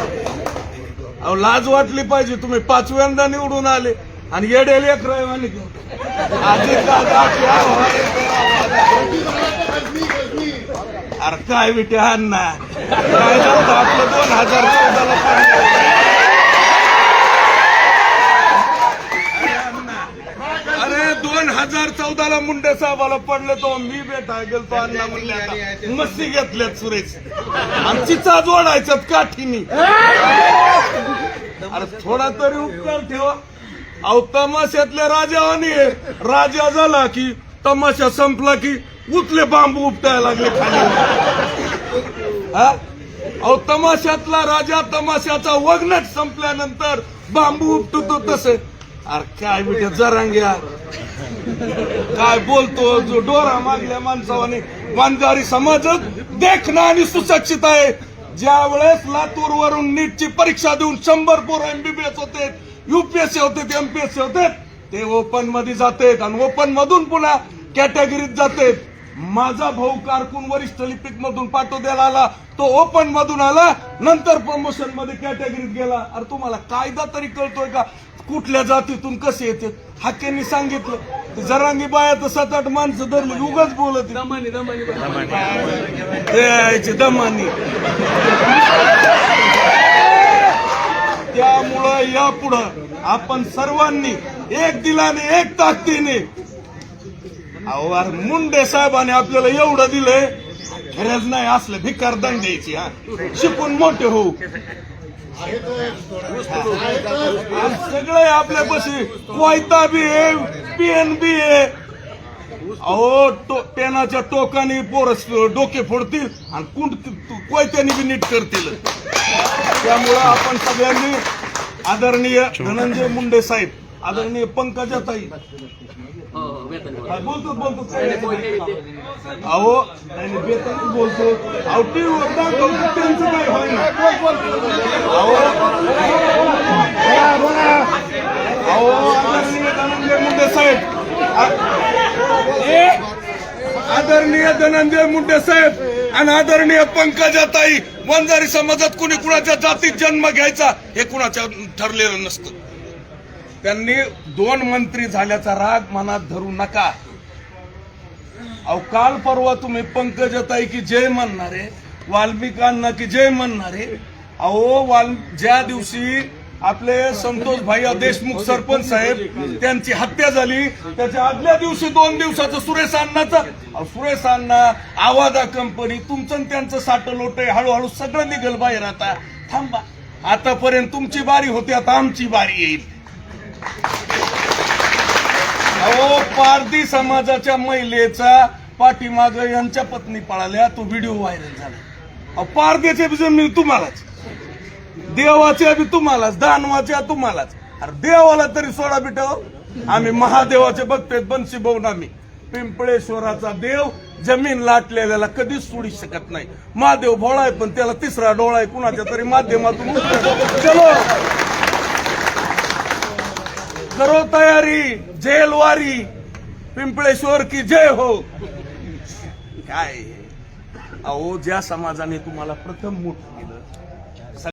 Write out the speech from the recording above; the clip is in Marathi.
अहो लाज वाटली पाहिजे तुम्ही. पाचव्यांदा निवडून आले आणि येडेल एक रहिवानी आधी अरे काय विटे अण्णा काय झालं? आपलं दोन हजार चौदाला पडलं. अरे अण्णा, अरे दोन हजार चौदाला मुंडे साहेबाला पडले तो मी बेटा गेलतो अण्णा आता मस्ती घेतल्यात सुरेश. आमची चाच ओढायच्यात काठीनी. अरे थोडा तरी उपकार ठेवा. अहो तमाशातल्या राजावानी. राजा झाला की तमाशा संपला की उचले बांबू उपटायला लागले खाली. हा? अहो तमाशातला राजा तमाशाचा वग्नट संपल्यानंतर बांबू उपटतो तसे. अरे काय बिटे जरांग्या. काय बोलतो? जो डोरा मागल्या माणसावाने मानगारी समाजच देखणं आणि सुशिक्षित आहे. ज्या वेळेस लातूर वरून नीटची परीक्षा देऊन शंभर पोर एमबीबीएस होते युपीएससी होते एमपीएससी होते ते ओपनमध्ये जातेत आणि ओपन मधून पुन्हा कॅटेगरीत जातेत. माझा भाऊ कारकून वरिष्ठ लिपिक मधून पाठवद्याला आला तो ओपन मधून आला नंतर प्रमोशनमध्ये कॅटेगरीत गेला. अरे तुम्हाला कायदा तरी कळतोय का? कुठल्या जातीतून कसे येते? हाक्यांनी सांगितलं जरांगी बाया तर सात आठ माणसं धरली उगाच बोलत दमानी दमानी त्यामुळं यापुढं आपण सर्वांनी एक दिलाने एक ताकदीने अहो मुंडे साहेबांनी आपल्याला एवढं दिलंय खरंच नाही असलं भिकार दंड द्यायची हा. शिकून मोठे होऊ. सगळे आपल्यापाशी कोयता बी आहे पेन बी आहे. अहो टो- पेनाच्या टोकाने पोर डोके फोडतील आणि कुंड कोयत्याने बी नीट करतील. त्यामुळं आपण सगळ्यांनी आदरणीय धनंजय मुंडे साहेब आदरणीय पंकजा ताई. हो हो बोलतो. बोलतो अहो नाही बेतानीच बोलतो. अहो टीव्हीवर दाखवतो त्यांचं काय होईना. अहो आदरणीय धनंजय मुंडे साहेब. आदरणीय धनंजय मुंडे साहेब आणि आदरणीय पंकजा ताई वंजारी समाजात कुणी कुणाच्या जातीत जन्म घ्यायचा हे कुणाच्या ठरलेलं नसतं. त्यांनी दोन मंत्री झाल्याचा राग मनात धरू नका. अहो काल परवा तुम्ही पंकजताई की जय म्हणणारे वाल्मिकांना की जय म्हणणारे अहो वाल ज्या दिवशी आपले संतोष भाई देशमुख सरपंच साहेब त्यांची हत्या झाली त्याच्या आदल्या दिवशी दोन दिवसाचं सुरेश अण्णाचं सुरेश अण्णा आवादा कंपनी तुमचं आणि त्यांचं साठ लोट हळूहळू सगळं निघल बाहेर आता. थांबा. आतापर्यंत तुमची बारी होती आता आमची बारी येईल. अहो पारधी समाजाच्या महिलेचा पाठीमाग यांच्या पत्नी पळाल्या तो व्हिडिओ व्हायरल झाला. अहो पारधीचे बी तुम्हालाच. देवाच्या बी तुम्हालाच दानवाच्या तुम्हालाच. अरे देवाला तरी सोडा बिटाव आम्ही महादेवाचे बघतोय बनशी भाऊन आम्ही. पिंपळेश्वराचा देव जमीन लाटलेल्याला कधीच सोडू शकत नाही. महादेव भोळा आहे पण त्याला तिसरा डोळा आहे कुणाच्या तरी माध्यमातून. चलो. करो तयारी. जेलवारी पिंपळेश्वर की जय हो. काय अहो ज्या समाजाने तुम्हाला प्रथम मोठ